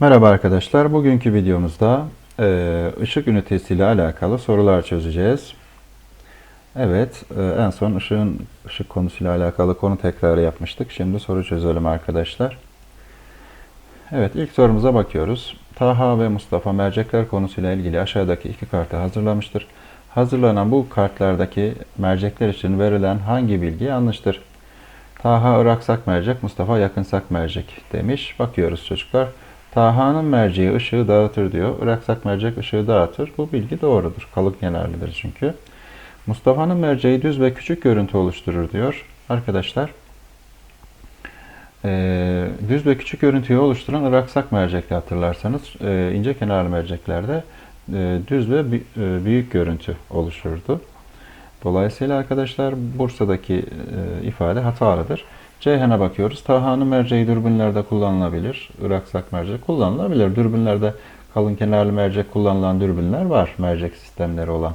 Merhaba arkadaşlar. Bugünkü videomuzda e, ışık ünitesi ile alakalı sorular çözeceğiz. Evet, e, en son ışığın ışık konusuyla alakalı konu tekrarı yapmıştık. Şimdi soru çözelim arkadaşlar. Evet, ilk sorumuza bakıyoruz. Taha ve Mustafa mercekler konusuyla ilgili aşağıdaki iki kartı hazırlamıştır. Hazırlanan bu kartlardaki mercekler için verilen hangi bilgi yanlıştır? Taha Iraksak mercek, Mustafa yakınsak mercek demiş. Bakıyoruz çocuklar. Taha'nın merceği ışığı dağıtır diyor. Iraksak mercek ışığı dağıtır. Bu bilgi doğrudur. Kalıp kenarlıdır çünkü. Mustafa'nın merceği düz ve küçük görüntü oluşturur diyor. Arkadaşlar e, düz ve küçük görüntüyü oluşturan Iraksak mercekte hatırlarsanız e, ince kenarlı merceklerde e, düz ve e, büyük görüntü oluşurdu. Dolayısıyla arkadaşlar Bursa'daki e, ifade hatalıdır. Ceyhan'a bakıyoruz. Taha'nın merceği dürbünlerde kullanılabilir. Iraksak mercek kullanılabilir. Dürbünlerde kalın kenarlı mercek kullanılan dürbünler var. Mercek sistemleri olan.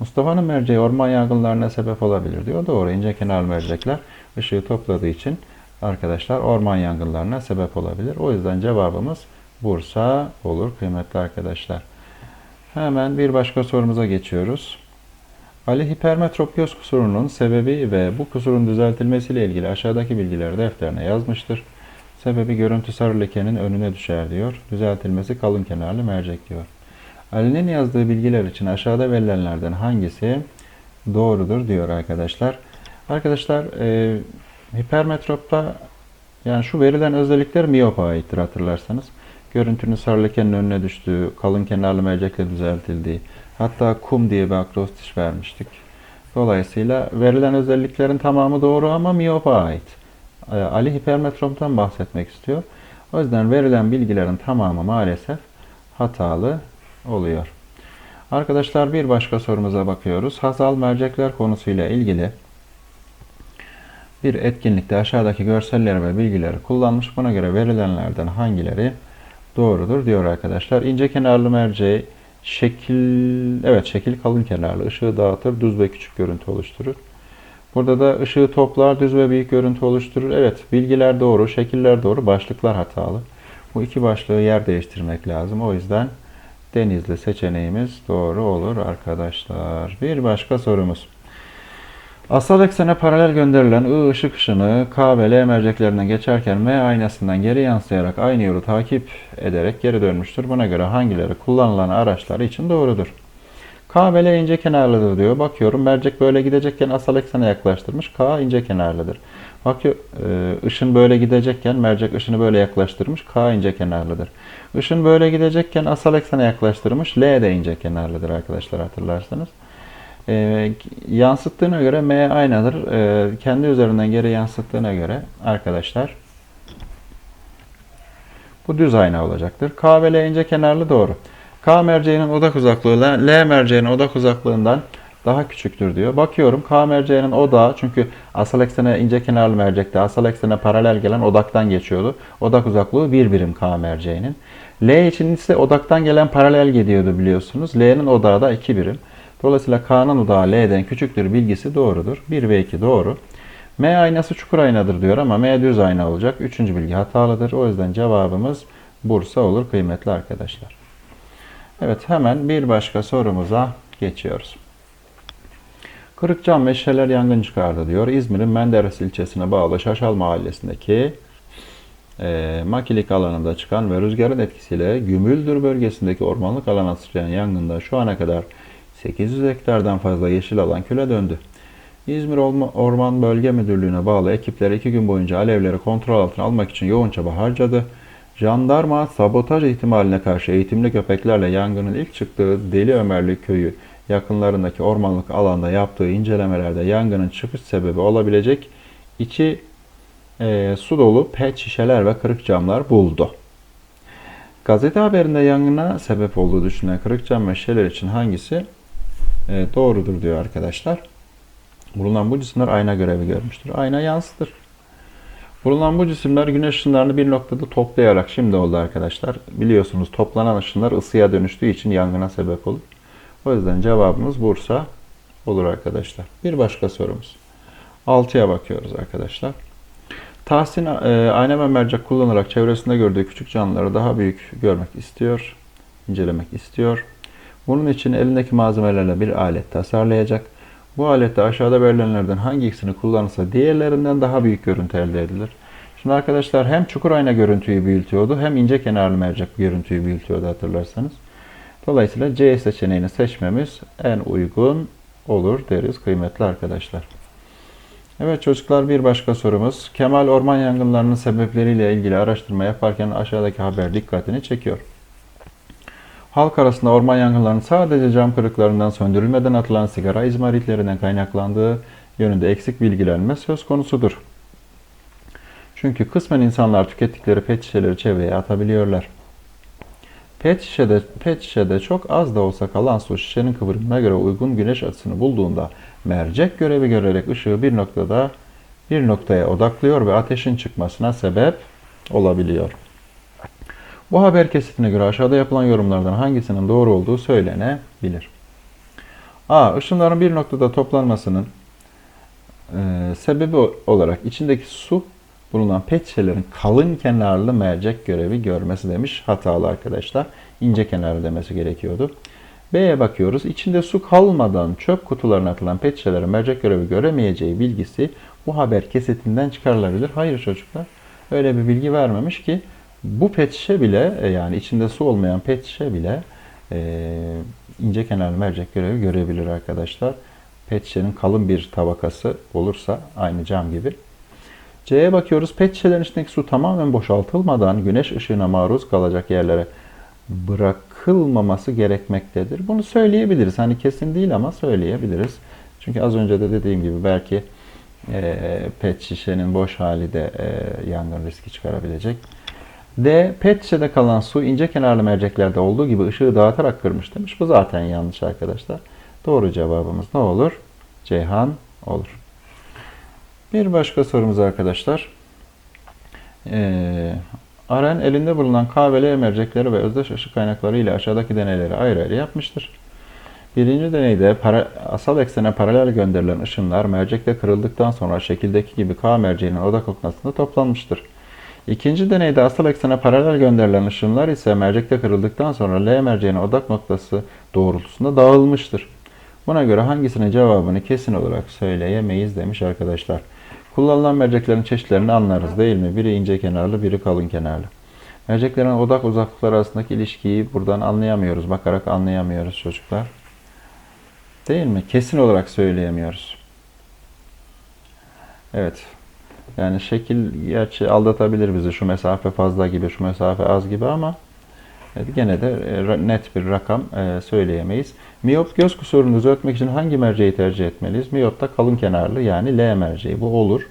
Mustafa'nın merceği orman yangınlarına sebep olabilir diyor. Doğru. ince kenarlı mercekler ışığı topladığı için arkadaşlar orman yangınlarına sebep olabilir. O yüzden cevabımız Bursa olur kıymetli arkadaşlar. Hemen bir başka sorumuza geçiyoruz. Ali hipermetropiyoz kusurunun sebebi ve bu kusurun düzeltilmesiyle ilgili aşağıdaki bilgileri defterine yazmıştır. Sebebi görüntü sarı lekenin önüne düşer diyor. Düzeltilmesi kalın kenarlı mercek diyor. Ali'nin yazdığı bilgiler için aşağıda verilenlerden hangisi doğrudur diyor arkadaşlar. Arkadaşlar e, hipermetropta yani şu verilen özellikler miyopa aittir hatırlarsanız. Görüntünün sarı önüne düştüğü, kalın kenarlı mercekle düzeltildiği, hatta kum diye bir akrostiş vermiştik. Dolayısıyla verilen özelliklerin tamamı doğru ama miyopa ait. Ee, Ali hipermetroptan bahsetmek istiyor. O yüzden verilen bilgilerin tamamı maalesef hatalı oluyor. Arkadaşlar bir başka sorumuza bakıyoruz. Hazal mercekler konusuyla ilgili bir etkinlikte aşağıdaki görselleri ve bilgileri kullanmış. Buna göre verilenlerden hangileri doğrudur diyor arkadaşlar. İnce kenarlı merceği şekil evet şekil kalın kenarlı ışığı dağıtır, düz ve küçük görüntü oluşturur. Burada da ışığı toplar, düz ve büyük görüntü oluşturur. Evet, bilgiler doğru, şekiller doğru, başlıklar hatalı. Bu iki başlığı yer değiştirmek lazım. O yüzden Denizli seçeneğimiz doğru olur arkadaşlar. Bir başka sorumuz. Asal eksene paralel gönderilen I ışık ışını K ve L merceklerinden geçerken M aynasından geri yansıyarak aynı yolu takip ederek geri dönmüştür. Buna göre hangileri kullanılan araçlar için doğrudur? K ve L ince kenarlıdır diyor. Bakıyorum mercek böyle gidecekken asal eksene yaklaştırmış. K ince kenarlıdır. Bakıyor e, ışın böyle gidecekken mercek ışını böyle yaklaştırmış. K ince kenarlıdır. Işın böyle gidecekken asal eksene yaklaştırmış. L de ince kenarlıdır arkadaşlar hatırlarsanız. E, yansıttığına göre M aynadır. E, kendi üzerinden geri yansıttığına göre arkadaşlar bu düz ayna olacaktır. K ve L ince kenarlı doğru. K merceğinin odak uzaklığı L merceğinin odak uzaklığından daha küçüktür diyor. Bakıyorum K merceğinin odağı çünkü asal eksene ince kenarlı mercekte asal eksene paralel gelen odaktan geçiyordu. Odak uzaklığı 1 birim K merceğinin. L için ise odaktan gelen paralel gidiyordu biliyorsunuz. L'nin odağı da 2 birim. Dolayısıyla K'nın odağı L'den küçüktür bilgisi doğrudur. 1 ve 2 doğru. M aynası çukur aynadır diyor ama M düz ayna olacak. Üçüncü bilgi hatalıdır. O yüzden cevabımız Bursa olur kıymetli arkadaşlar. Evet hemen bir başka sorumuza geçiyoruz. Kırıkcam meşaleler yangın çıkardı diyor. İzmir'in Menderes ilçesine bağlı Şaşal mahallesindeki e, makilik alanında çıkan ve rüzgarın etkisiyle Gümüldür bölgesindeki ormanlık alana sıçrayan yangında şu ana kadar 800 hektardan fazla yeşil alan küle döndü. İzmir Orma- Orman Bölge Müdürlüğü'ne bağlı ekipler iki gün boyunca alevleri kontrol altına almak için yoğun çaba harcadı. Jandarma sabotaj ihtimaline karşı eğitimli köpeklerle yangının ilk çıktığı Deli Ömerli köyü yakınlarındaki ormanlık alanda yaptığı incelemelerde yangının çıkış sebebi olabilecek içi e, su dolu pet şişeler ve kırık camlar buldu. Gazete haberinde yangına sebep olduğu düşünülen kırık cam ve şişeler için hangisi e, doğrudur diyor arkadaşlar. Bulunan bu cisimler ayna görevi görmüştür. Ayna yansıtır. Bulunan bu cisimler güneş ışınlarını bir noktada toplayarak şimdi oldu arkadaşlar. Biliyorsunuz toplanan ışınlar ısıya dönüştüğü için yangına sebep olur. O yüzden cevabımız Bursa olur arkadaşlar. Bir başka sorumuz. 6'ya bakıyoruz arkadaşlar. Tahsin e, ayna ve mercek kullanarak çevresinde gördüğü küçük canlıları daha büyük görmek istiyor, incelemek istiyor. Bunun için elindeki malzemelerle bir alet tasarlayacak. Bu alette aşağıda verilenlerden hangi ikisini kullanırsa diğerlerinden daha büyük görüntü elde edilir. Şimdi arkadaşlar hem çukur ayna görüntüyü büyütüyordu hem ince kenarlı mercek görüntüyü büyütüyordu hatırlarsanız. Dolayısıyla C seçeneğini seçmemiz en uygun olur deriz kıymetli arkadaşlar. Evet çocuklar bir başka sorumuz. Kemal orman yangınlarının sebepleriyle ilgili araştırma yaparken aşağıdaki haber dikkatini çekiyor. Halk arasında orman yangınlarının sadece cam kırıklarından söndürülmeden atılan sigara izmaritlerinden kaynaklandığı yönünde eksik bilgilenme söz konusudur. Çünkü kısmen insanlar tükettikleri pet şişeleri çevreye atabiliyorlar. Pet şişede, pet şişede çok az da olsa kalan su şişenin kıvrımına göre uygun güneş açısını bulduğunda mercek görevi görerek ışığı bir noktada bir noktaya odaklıyor ve ateşin çıkmasına sebep olabiliyor. Bu haber kesitine göre aşağıda yapılan yorumlardan hangisinin doğru olduğu söylenebilir. A. Işınların bir noktada toplanmasının e, sebebi olarak içindeki su bulunan pet şişelerin kalın kenarlı mercek görevi görmesi demiş. Hatalı arkadaşlar. İnce kenarlı demesi gerekiyordu. B'ye bakıyoruz. İçinde su kalmadan çöp kutularına atılan pet şişelerin mercek görevi göremeyeceği bilgisi bu haber kesitinden çıkarılabilir. Hayır çocuklar. Öyle bir bilgi vermemiş ki bu pet şişe bile e, yani içinde su olmayan pet şişe bile e, ince kenarlı mercek görevi görebilir arkadaşlar. Pet şişenin kalın bir tabakası olursa aynı cam gibi. C'ye bakıyoruz. Pet şişelerin içindeki su tamamen boşaltılmadan güneş ışığına maruz kalacak yerlere bırakılmaması gerekmektedir. Bunu söyleyebiliriz. Hani kesin değil ama söyleyebiliriz. Çünkü az önce de dediğim gibi belki e, pet şişenin boş hali de e, yangın riski çıkarabilecek. D. Pet şişede kalan su ince kenarlı merceklerde olduğu gibi ışığı dağıtarak kırmış demiş. Bu zaten yanlış arkadaşlar. Doğru cevabımız ne olur? Ceyhan olur. Bir başka sorumuz arkadaşlar. Ee, Aren elinde bulunan kahveli mercekleri ve özdeş ışık kaynakları ile aşağıdaki deneyleri ayrı ayrı yapmıştır. Birinci deneyde para, asal eksene paralel gönderilen ışınlar mercekte kırıldıktan sonra şekildeki gibi K merceğinin odak noktasında toplanmıştır. İkinci deneyde asal eksene paralel gönderilen ışınlar ise mercekte kırıldıktan sonra L merceğinin odak noktası doğrultusunda dağılmıştır. Buna göre hangisinin cevabını kesin olarak söyleyemeyiz demiş arkadaşlar. Kullanılan merceklerin çeşitlerini anlarız değil mi? Biri ince kenarlı, biri kalın kenarlı. Merceklerin odak uzaklıkları arasındaki ilişkiyi buradan anlayamıyoruz. Bakarak anlayamıyoruz çocuklar. Değil mi? Kesin olarak söyleyemiyoruz. Evet. Yani şekil gerçi aldatabilir bizi. Şu mesafe fazla gibi, şu mesafe az gibi ama gene de e, net bir rakam e, söyleyemeyiz. Miyop göz kusurunu düzeltmek için hangi merceği tercih etmeliyiz? Miyopta kalın kenarlı yani L merceği. Bu olur.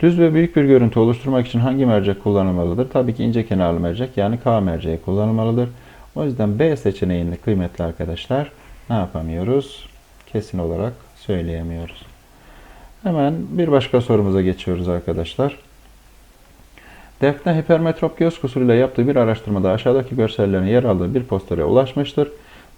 Düz ve büyük bir görüntü oluşturmak için hangi mercek kullanılmalıdır? Tabii ki ince kenarlı mercek yani K merceği kullanılmalıdır. O yüzden B seçeneğini kıymetli arkadaşlar ne yapamıyoruz? Kesin olarak söyleyemiyoruz. Hemen bir başka sorumuza geçiyoruz arkadaşlar. Defne hipermetrop göz kusuruyla yaptığı bir araştırmada aşağıdaki görsellerin yer aldığı bir postere ulaşmıştır.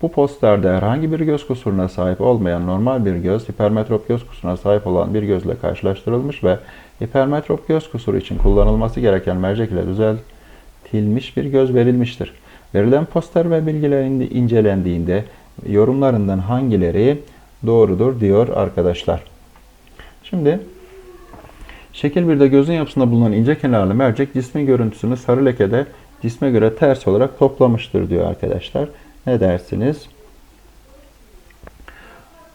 Bu posterde herhangi bir göz kusuruna sahip olmayan normal bir göz, hipermetrop göz kusuruna sahip olan bir gözle karşılaştırılmış ve hipermetrop göz kusuru için kullanılması gereken mercek ile düzeltilmiş bir göz verilmiştir. Verilen poster ve bilgiler incelendiğinde yorumlarından hangileri doğrudur diyor arkadaşlar. Şimdi şekil 1'de gözün yapısında bulunan ince kenarlı mercek cismin görüntüsünü sarı lekede cisme göre ters olarak toplamıştır diyor arkadaşlar. Ne dersiniz?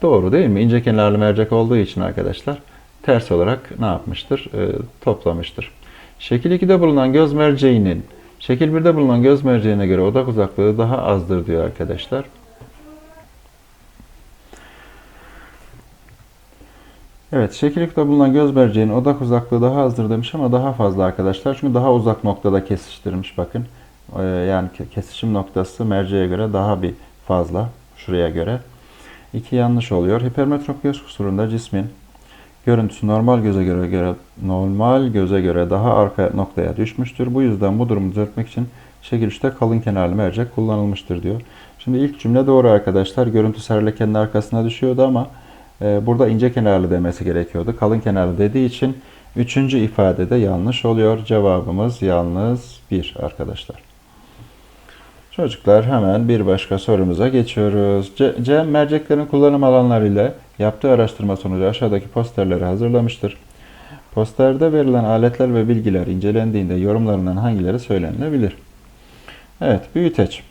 Doğru değil mi? İnce kenarlı mercek olduğu için arkadaşlar ters olarak ne yapmıştır? E, toplamıştır. Şekil 2'de bulunan göz merceğinin şekil 1'de bulunan göz merceğine göre odak uzaklığı daha azdır diyor arkadaşlar. Evet, şekil 2'de bulunan göz merceğinin odak uzaklığı daha azdır demiş ama daha fazla arkadaşlar. Çünkü daha uzak noktada kesiştirmiş bakın. Ee, yani kesişim noktası merceğe göre daha bir fazla şuraya göre. İki yanlış oluyor. Hipermetrop göz kusurunda cismin görüntüsü normal göze göre, göre normal göze göre daha arka noktaya düşmüştür. Bu yüzden bu durumu düzeltmek için şekil 3'te kalın kenarlı mercek kullanılmıştır diyor. Şimdi ilk cümle doğru arkadaşlar. Görüntü sarı arkasına düşüyordu ama burada ince kenarlı demesi gerekiyordu. Kalın kenarlı dediği için Üçüncü ifadede yanlış oluyor. Cevabımız yalnız 1 arkadaşlar. Çocuklar hemen bir başka sorumuza geçiyoruz. C- Cem merceklerin kullanım alanları ile yaptığı araştırma sonucu aşağıdaki posterleri hazırlamıştır. Posterde verilen aletler ve bilgiler incelendiğinde yorumlarından hangileri söylenilebilir? Evet, büyüteç.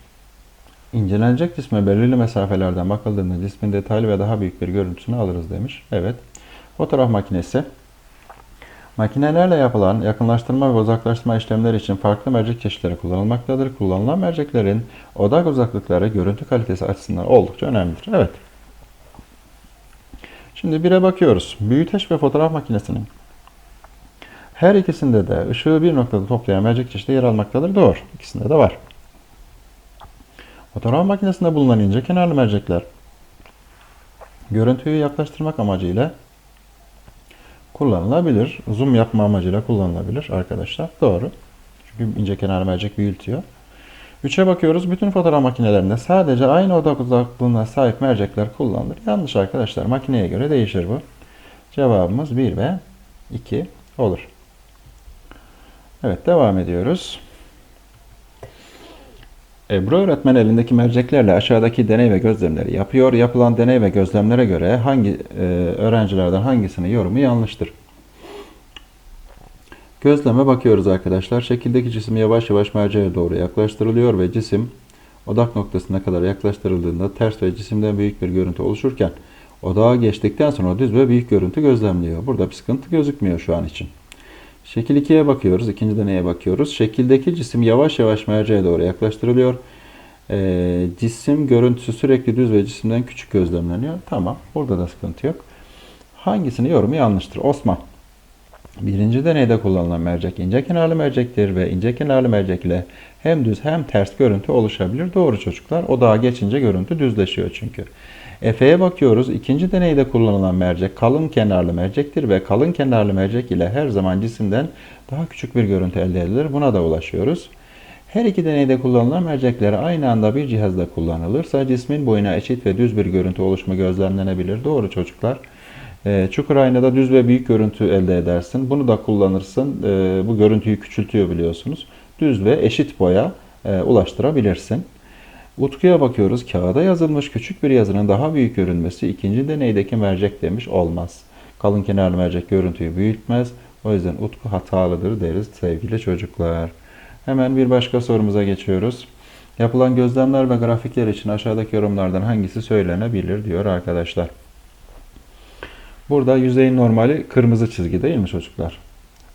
İncelenecek cisme belirli mesafelerden bakıldığında cismin detaylı ve daha büyük bir görüntüsünü alırız demiş. Evet. Fotoğraf makinesi. Makinelerle yapılan yakınlaştırma ve uzaklaştırma işlemleri için farklı mercek çeşitleri kullanılmaktadır. Kullanılan merceklerin odak uzaklıkları görüntü kalitesi açısından oldukça önemlidir. Evet. Şimdi bire bakıyoruz. Büyüteç ve fotoğraf makinesinin her ikisinde de ışığı bir noktada toplayan mercek çeşidi yer almaktadır. Doğru. İkisinde de var. Fotoğraf makinesinde bulunan ince kenarlı mercekler görüntüyü yaklaştırmak amacıyla kullanılabilir. Zoom yapma amacıyla kullanılabilir arkadaşlar. Doğru. Çünkü ince kenarlı mercek büyütüyor. 3'e bakıyoruz. Bütün fotoğraf makinelerinde sadece aynı odak uzaklığına sahip mercekler kullanılır. Yanlış arkadaşlar. Makineye göre değişir bu. Cevabımız 1 ve 2 olur. Evet devam ediyoruz. Ebru öğretmen elindeki merceklerle aşağıdaki deney ve gözlemleri yapıyor. Yapılan deney ve gözlemlere göre hangi e, öğrencilerden hangisinin yorumu yanlıştır? Gözleme bakıyoruz arkadaşlar. Şekildeki cisim yavaş yavaş merceğe doğru yaklaştırılıyor ve cisim odak noktasına kadar yaklaştırıldığında ters ve cisimden büyük bir görüntü oluşurken odağa geçtikten sonra düz ve büyük görüntü gözlemliyor. Burada bir sıkıntı gözükmüyor şu an için. Şekil 2'ye bakıyoruz. ikinci deneye bakıyoruz. Şekildeki cisim yavaş yavaş merceğe doğru yaklaştırılıyor. Ee, cisim görüntüsü sürekli düz ve cisimden küçük gözlemleniyor. Tamam. Burada da sıkıntı yok. Hangisini yorumu yanlıştır? Osman. Birinci deneyde kullanılan mercek ince kenarlı mercektir ve ince kenarlı mercek ile hem düz hem ters görüntü oluşabilir. Doğru çocuklar. Odağa geçince görüntü düzleşiyor çünkü. Efe'ye bakıyoruz. İkinci deneyde kullanılan mercek kalın kenarlı mercektir ve kalın kenarlı mercek ile her zaman cisimden daha küçük bir görüntü elde edilir. Buna da ulaşıyoruz. Her iki deneyde kullanılan mercekler aynı anda bir cihazda kullanılırsa cismin boyuna eşit ve düz bir görüntü oluşumu gözlemlenebilir. Doğru çocuklar. Ee, çukur aynada düz ve büyük görüntü elde edersin. Bunu da kullanırsın. Ee, bu görüntüyü küçültüyor biliyorsunuz. Düz ve eşit boya e, ulaştırabilirsin. Utku'ya bakıyoruz. Kağıda yazılmış küçük bir yazının daha büyük görünmesi ikinci deneydeki mercek demiş olmaz. Kalın kenarlı mercek görüntüyü büyütmez. O yüzden Utku hatalıdır deriz sevgili çocuklar. Hemen bir başka sorumuza geçiyoruz. Yapılan gözlemler ve grafikler için aşağıdaki yorumlardan hangisi söylenebilir diyor arkadaşlar. Burada yüzeyin normali kırmızı çizgi değil mi çocuklar?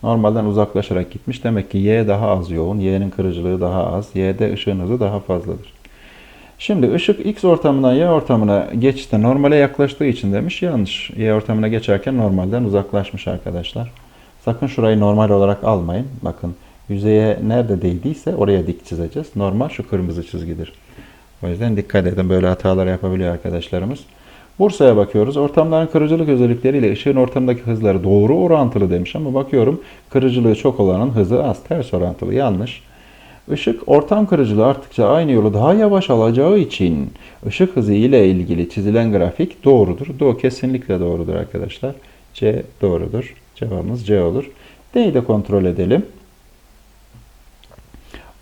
Normalden uzaklaşarak gitmiş. Demek ki Y daha az yoğun. Y'nin kırıcılığı daha az. Y'de ışığın hızı daha fazladır. Şimdi ışık X ortamından Y ortamına geçti. Normale yaklaştığı için demiş. Yanlış. Y ortamına geçerken normalden uzaklaşmış arkadaşlar. Sakın şurayı normal olarak almayın. Bakın yüzeye nerede değdiyse oraya dik çizeceğiz. Normal şu kırmızı çizgidir. O yüzden dikkat edin. Böyle hatalar yapabiliyor arkadaşlarımız. Bursa'ya bakıyoruz. Ortamların kırıcılık özellikleriyle ışığın ortamdaki hızları doğru orantılı demiş ama bakıyorum kırıcılığı çok olanın hızı az. Ters orantılı. Yanlış. Işık ortam kırıcılığı arttıkça aynı yolu daha yavaş alacağı için ışık hızı ile ilgili çizilen grafik doğrudur. Do kesinlikle doğrudur arkadaşlar. C doğrudur. Cevabımız C olur. D'yi de kontrol edelim.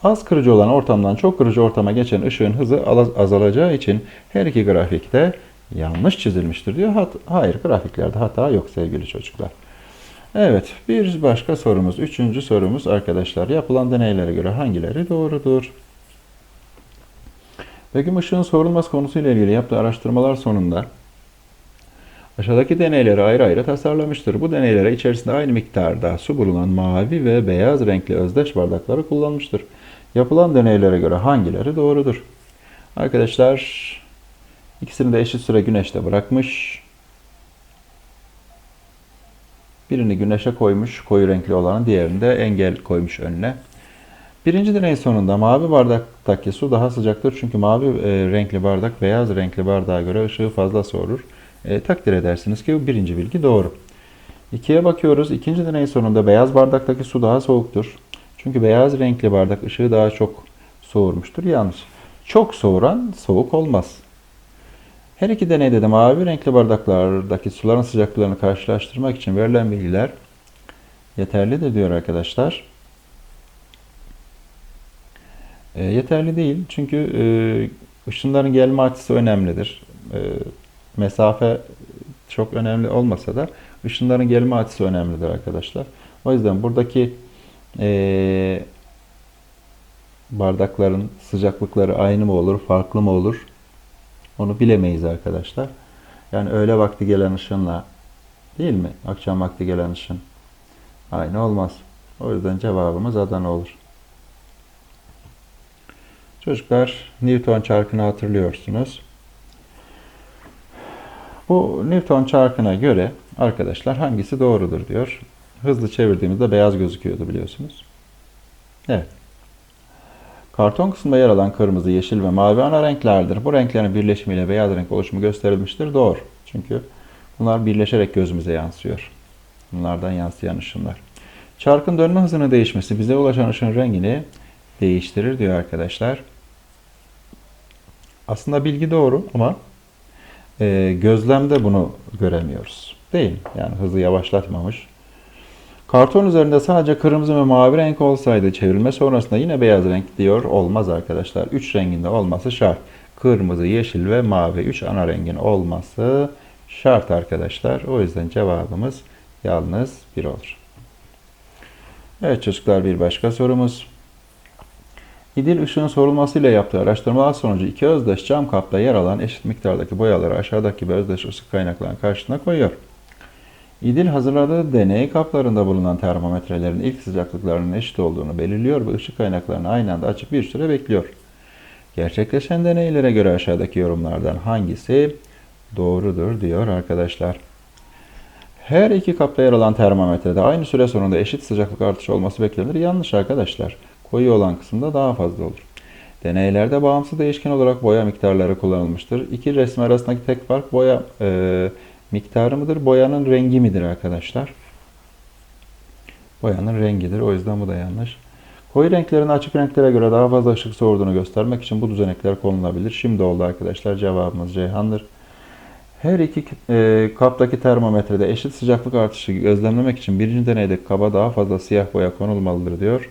Az kırıcı olan ortamdan çok kırıcı ortama geçen ışığın hızı azalacağı için her iki grafikte yanlış çizilmiştir diyor. Hayır grafiklerde hata yok sevgili çocuklar. Evet bir başka sorumuz. Üçüncü sorumuz arkadaşlar. Yapılan deneylere göre hangileri doğrudur? Begüm ışığın sorulmaz konusuyla ilgili yaptığı araştırmalar sonunda aşağıdaki deneyleri ayrı ayrı tasarlamıştır. Bu deneylere içerisinde aynı miktarda su bulunan mavi ve beyaz renkli özdeş bardakları kullanmıştır. Yapılan deneylere göre hangileri doğrudur? Arkadaşlar ikisini de eşit süre güneşte bırakmış. Birini güneşe koymuş koyu renkli olanı, diğerini de engel koymuş önüne. Birinci deney sonunda mavi bardaktaki su daha sıcaktır çünkü mavi e, renkli bardak beyaz renkli bardağa göre ışığı fazla soğurur. E, takdir edersiniz ki bu birinci bilgi doğru. İkiye bakıyoruz. İkinci deney sonunda beyaz bardaktaki su daha soğuktur. Çünkü beyaz renkli bardak ışığı daha çok soğurmuştur. Yanlış. Çok soğuran soğuk olmaz. Her iki deneyde de mavi renkli bardaklardaki suların sıcaklıklarını karşılaştırmak için verilen bilgiler yeterlidir diyor arkadaşlar. E, yeterli değil çünkü e, ışınların gelme açısı önemlidir. E, mesafe çok önemli olmasa da ışınların gelme açısı önemlidir arkadaşlar. O yüzden buradaki e, bardakların sıcaklıkları aynı mı olur, farklı mı olur? Onu bilemeyiz arkadaşlar. Yani öğle vakti gelen ışınla değil mi? Akşam vakti gelen ışın aynı olmaz. O yüzden cevabımız Adana olur. Çocuklar Newton çarkını hatırlıyorsunuz. Bu Newton çarkına göre arkadaşlar hangisi doğrudur diyor. Hızlı çevirdiğimizde beyaz gözüküyordu biliyorsunuz. Evet. Karton kısmında yer alan kırmızı, yeşil ve mavi ana renklerdir. Bu renklerin birleşimiyle beyaz renk oluşumu gösterilmiştir. Doğru. Çünkü bunlar birleşerek gözümüze yansıyor. Bunlardan yansıyan ışınlar. Çarkın dönme hızının değişmesi bize ulaşan ışın rengini değiştirir diyor arkadaşlar. Aslında bilgi doğru ama e, gözlemde bunu göremiyoruz. Değil? Yani hızı yavaşlatmamış. Karton üzerinde sadece kırmızı ve mavi renk olsaydı çevrilme sonrasında yine beyaz renk diyor olmaz arkadaşlar. Üç renginde olması şart. Kırmızı, yeşil ve mavi. Üç ana rengin olması şart arkadaşlar. O yüzden cevabımız yalnız bir olur. Evet çocuklar bir başka sorumuz. İdil ışığın sorulmasıyla yaptığı araştırmalar sonucu iki özdeş cam kapta yer alan eşit miktardaki boyaları aşağıdaki gibi özdeş ışık kaynaklarının karşısına koyuyor. İdil hazırladığı deney kaplarında bulunan termometrelerin ilk sıcaklıklarının eşit olduğunu belirliyor ve ışık kaynaklarını aynı anda açıp bir süre bekliyor. Gerçekleşen deneylere göre aşağıdaki yorumlardan hangisi doğrudur diyor arkadaşlar. Her iki kapta yer alan termometrede aynı süre sonunda eşit sıcaklık artışı olması beklenir. Yanlış arkadaşlar. Koyu olan kısımda daha fazla olur. Deneylerde bağımsız değişken olarak boya miktarları kullanılmıştır. İki resim arasındaki tek fark boya e, miktarı mıdır, boyanın rengi midir arkadaşlar? Boyanın rengidir. O yüzden bu da yanlış. Koyu renklerin açık renklere göre daha fazla ışık soğurduğunu göstermek için bu düzenekler konulabilir. Şimdi oldu arkadaşlar. Cevabımız Ceyhan'dır. Her iki e, kaptaki termometrede eşit sıcaklık artışı gözlemlemek için birinci deneyde kaba daha fazla siyah boya konulmalıdır diyor.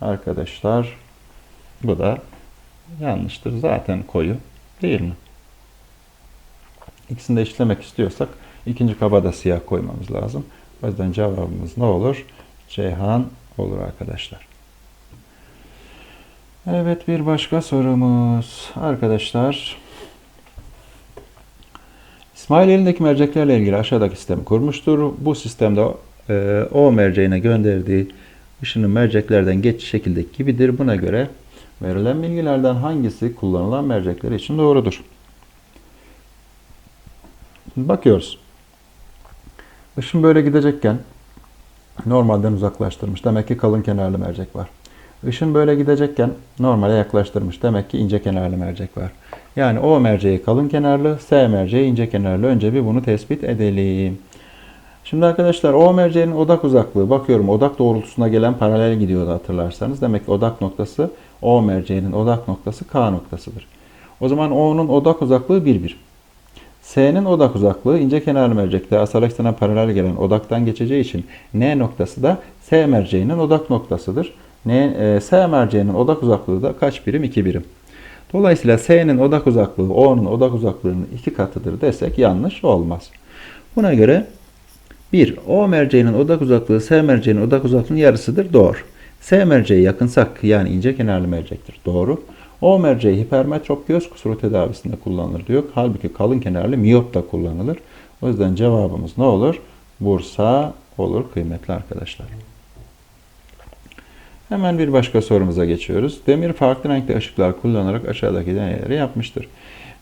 Arkadaşlar bu da yanlıştır. Zaten koyu değil mi? İkisini de eşitlemek istiyorsak ikinci kaba da siyah koymamız lazım. O yüzden cevabımız ne olur? Ceyhan olur arkadaşlar. Evet bir başka sorumuz. Arkadaşlar İsmail elindeki merceklerle ilgili aşağıdaki sistemi kurmuştur. Bu sistemde e, o merceğine gönderdiği ışının merceklerden geçiş şekildeki gibidir. Buna göre verilen bilgilerden hangisi kullanılan mercekler için doğrudur? Bakıyoruz. Işın böyle gidecekken normalden uzaklaştırmış. Demek ki kalın kenarlı mercek var. Işın böyle gidecekken normale yaklaştırmış. Demek ki ince kenarlı mercek var. Yani O merceği kalın kenarlı, S merceği ince kenarlı. Önce bir bunu tespit edelim. Şimdi arkadaşlar O merceğinin odak uzaklığı bakıyorum odak doğrultusuna gelen paralel gidiyordu hatırlarsanız. Demek ki odak noktası O merceğinin odak noktası K noktasıdır. O zaman O'nun odak uzaklığı 1 1. S'nin odak uzaklığı ince kenarlı mercekte asal eksene paralel gelen odaktan geçeceği için N noktası da S merceğinin odak noktasıdır. N, e, S merceğinin odak uzaklığı da kaç birim? 2 birim. Dolayısıyla S'nin odak uzaklığı O'nun odak uzaklığının iki katıdır desek yanlış olmaz. Buna göre 1. O merceğinin odak uzaklığı S merceğinin odak uzaklığının yarısıdır. Doğru. S merceği yakınsak yani ince kenarlı mercektir. Doğru. O merceği hipermetrop göz kusuru tedavisinde kullanılır diyor. Halbuki kalın kenarlı miyop da kullanılır. O yüzden cevabımız ne olur? Bursa olur kıymetli arkadaşlar. Hemen bir başka sorumuza geçiyoruz. Demir farklı renkte ışıklar kullanarak aşağıdaki deneyleri yapmıştır.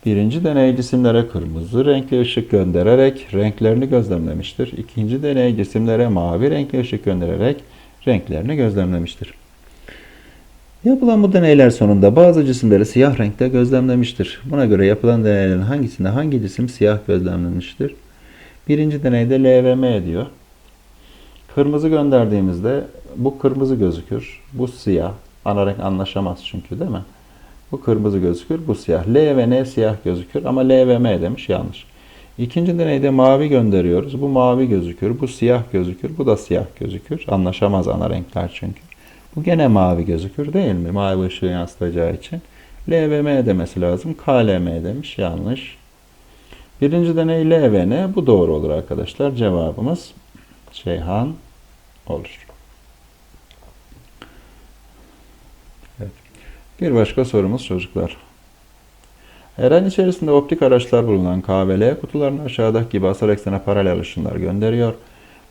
Birinci deney cisimlere kırmızı renkli ışık göndererek renklerini gözlemlemiştir. İkinci deney cisimlere mavi renkli ışık göndererek renklerini gözlemlemiştir. Yapılan bu deneyler sonunda bazı cisimleri siyah renkte gözlemlemiştir. Buna göre yapılan deneylerin hangisinde hangi cisim siyah gözlemlenmiştir? Birinci deneyde L ve M diyor. Kırmızı gönderdiğimizde bu kırmızı gözükür. Bu siyah. Ana renk anlaşamaz çünkü değil mi? Bu kırmızı gözükür. Bu siyah. L ve N siyah gözükür ama L ve M demiş yanlış. İkinci deneyde mavi gönderiyoruz. Bu mavi gözükür, bu siyah gözükür, bu da siyah gözükür. Anlaşamaz ana renkler çünkü. Bu gene mavi gözükür değil mi? Mavi ışığı yansıtacağı için. L ve M demesi lazım. KLM demiş. Yanlış. Birinci deney L ve N. Bu doğru olur arkadaşlar. Cevabımız Şeyhan olur. Evet. Bir başka sorumuz çocuklar. Eren içerisinde optik araçlar bulunan K ve L kutularına aşağıdaki gibi asal eksene paralel ışınlar gönderiyor.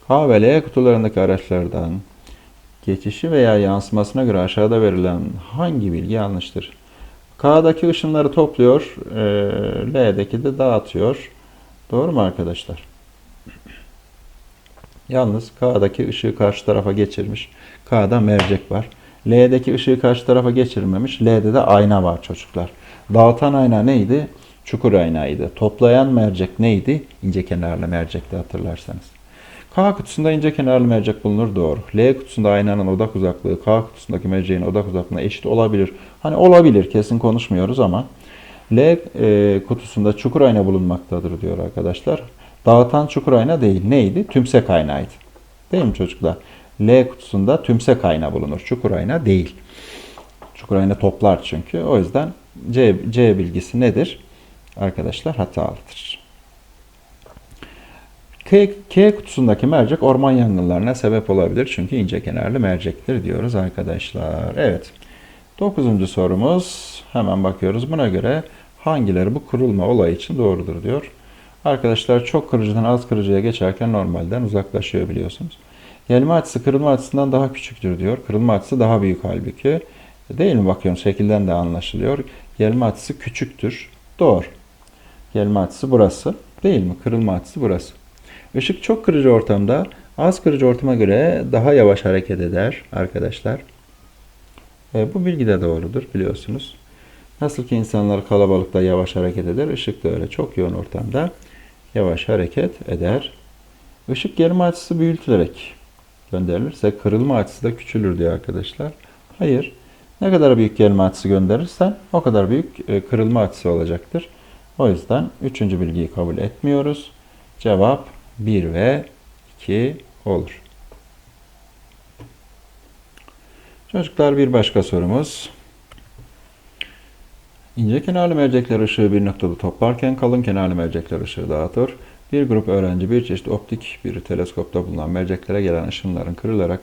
K ve L kutularındaki araçlardan geçişi veya yansımasına göre aşağıda verilen hangi bilgi yanlıştır? K'daki ışınları topluyor, e, L'deki de dağıtıyor. Doğru mu arkadaşlar? Yalnız K'daki ışığı karşı tarafa geçirmiş. K'da mercek var. L'deki ışığı karşı tarafa geçirmemiş. L'de de ayna var çocuklar. Dağıtan ayna neydi? Çukur aynaydı. Toplayan mercek neydi? İnce kenarlı mercekti hatırlarsanız. K kutusunda ince kenarlı mercek bulunur doğru. L kutusunda aynanın odak uzaklığı K kutusundaki merceğin odak uzaklığına eşit olabilir. Hani olabilir kesin konuşmuyoruz ama L e, kutusunda çukur ayna bulunmaktadır diyor arkadaşlar. Dağıtan çukur ayna değil. Neydi? Tümsek aynaydı. Değil mi çocuklar? L kutusunda tümsek ayna bulunur. Çukur ayna değil. Çukur ayna toplar çünkü. O yüzden C, C bilgisi nedir? Arkadaşlar hatalıdır. K, kutusundaki mercek orman yangınlarına sebep olabilir. Çünkü ince kenarlı mercektir diyoruz arkadaşlar. Evet. Dokuzuncu sorumuz. Hemen bakıyoruz. Buna göre hangileri bu kırılma olayı için doğrudur diyor. Arkadaşlar çok kırıcıdan az kırıcıya geçerken normalden uzaklaşıyor biliyorsunuz. Gelme açısı kırılma açısından daha küçüktür diyor. Kırılma açısı daha büyük halbuki. Değil mi? Bakıyorum şekilden de anlaşılıyor. Gelme açısı küçüktür. Doğru. Gelme açısı burası. Değil mi? Kırılma açısı burası. Işık çok kırıcı ortamda az kırıcı ortama göre daha yavaş hareket eder arkadaşlar. E, bu bilgi de doğrudur biliyorsunuz. Nasıl ki insanlar kalabalıkta yavaş hareket eder, ışık da öyle çok yoğun ortamda yavaş hareket eder. Işık gelme açısı büyütülerek gönderilirse kırılma açısı da küçülür diyor arkadaşlar. Hayır. Ne kadar büyük gelme açısı gönderirsen o kadar büyük e, kırılma açısı olacaktır. O yüzden üçüncü bilgiyi kabul etmiyoruz. Cevap 1 ve 2 olur. Çocuklar bir başka sorumuz. İnce kenarlı mercekler ışığı bir noktada toplarken kalın kenarlı mercekler ışığı dağıtır. Bir grup öğrenci bir çeşit optik bir teleskopta bulunan merceklere gelen ışınların kırılarak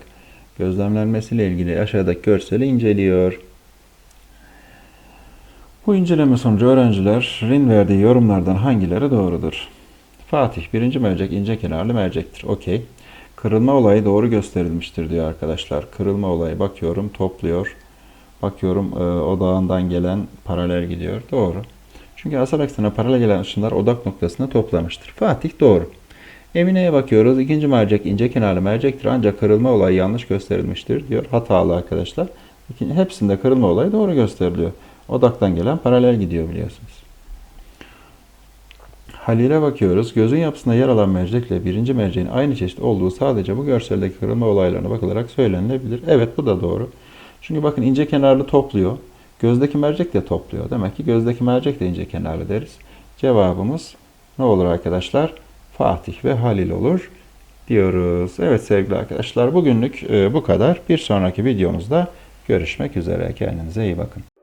gözlemlenmesiyle ilgili aşağıdaki görseli inceliyor. Bu inceleme sonucu öğrencilerin verdiği yorumlardan hangileri doğrudur? Fatih, birinci mercek ince kenarlı mercektir. Okey. Kırılma olayı doğru gösterilmiştir diyor arkadaşlar. Kırılma olayı bakıyorum topluyor. Bakıyorum e, odağından gelen paralel gidiyor. Doğru. Çünkü asal eksene paralel gelen ışınlar odak noktasına toplamıştır. Fatih doğru. Emine'ye bakıyoruz. İkinci mercek ince kenarlı mercektir ancak kırılma olayı yanlış gösterilmiştir diyor. Hatalı arkadaşlar. Hepsinde kırılma olayı doğru gösteriliyor. Odaktan gelen paralel gidiyor biliyorsunuz. Halil'e bakıyoruz. Gözün yapısında yer alan mercekle birinci merceğin aynı çeşit olduğu sadece bu görseldeki kırılma olaylarına bakılarak söylenilebilir. Evet bu da doğru. Çünkü bakın ince kenarlı topluyor. Gözdeki mercek de topluyor. Demek ki gözdeki mercek de ince kenarlı deriz. Cevabımız ne olur arkadaşlar? Fatih ve Halil olur diyoruz. Evet sevgili arkadaşlar bugünlük e, bu kadar. Bir sonraki videomuzda görüşmek üzere. Kendinize iyi bakın.